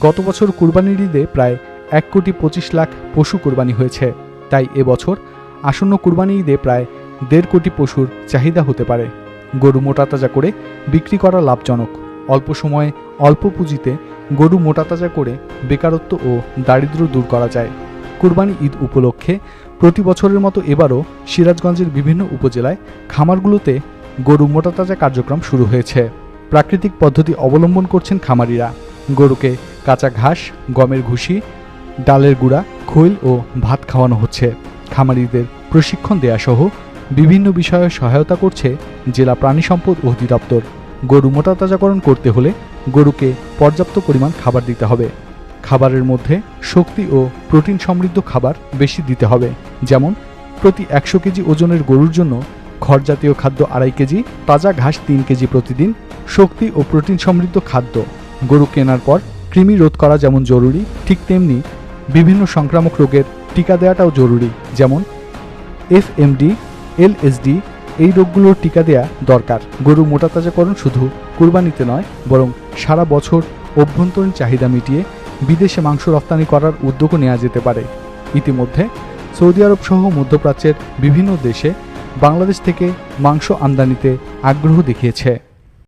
গত বছর কুরবানির ঈদে প্রায় এক কোটি পঁচিশ লাখ পশু কুরবানি হয়েছে। তাই এবছর আসন্ন কুরবানি ঈদে প্রায় দেড় কোটি পশুর চাহিদা হতে পারে। গরু মোটা তাজা করে বিক্রি করা লাভজনক। অল্প সময়ে অল্প পুঁজিতে গরু মোটা তাজা করে বেকারত্ব ও দারিদ্র্য দূর করা যায়। কুরবানি ঈদ উপলক্ষে প্রতি বছরের মতো এবারও সিরাজগঞ্জের বিভিন্ন উপজেলায় খামারগুলোতে গরু মোটা তাজা কার্যক্রম শুরু হয়েছে। প্রাকৃতিক পদ্ধতি অবলম্বন করছেন খামারিরা। গরুকে কাঁচা ঘাস, গমের ঘুষি, ডালের গুঁড়া, খৈল ও ভাত খাওয়ানো হচ্ছে। খামারিদের প্রশিক্ষণ দেয়া সহ বিভিন্ন বিষয়ে সহায়তা করছে জেলা প্রাণী সম্পদ অধিদপ্তর। গরু মোটা তাজাকরণ করতে হলে গরুকে পর্যাপ্ত পরিমাণ খাবার দিতে হবে। খাবারের মধ্যে শক্তি ও প্রোটিন সমৃদ্ধ খাবার বেশি দিতে হবে। যেমন, প্রতি একশো কেজি ওজনের গরুর জন্য খড় জাতীয় খাদ্য আড়াই কেজি, তাজা ঘাস তিন কেজি প্রতিদিন, শক্তি ও প্রোটিন সমৃদ্ধ খাদ্য। গরু কেনার পর কৃমি রোধ করা যেমন জরুরি, ঠিক তেমনি বিভিন্ন সংক্রামক রোগের টিকা দেওয়াটাও জরুরি, যেমন এফএমডি, এলএসডি, এই রোগগুলোর টিকা দেয়া দরকার। গরু মোটাতাজাকরণ শুধু কুরবানিতে নয়, বরং সারা বছর অভ্যন্তরীণ চাহিদা মিটিয়ে বিদেশে মাংস রপ্তানি করার উদ্যোগও নেওয়া যেতে পারে। ইতিমধ্যে সৌদি আরব সহ মধ্যপ্রাচ্যের বিভিন্ন দেশে বাংলাদেশ থেকে মাংস আমদানিতে আগ্রহ দেখিয়েছে।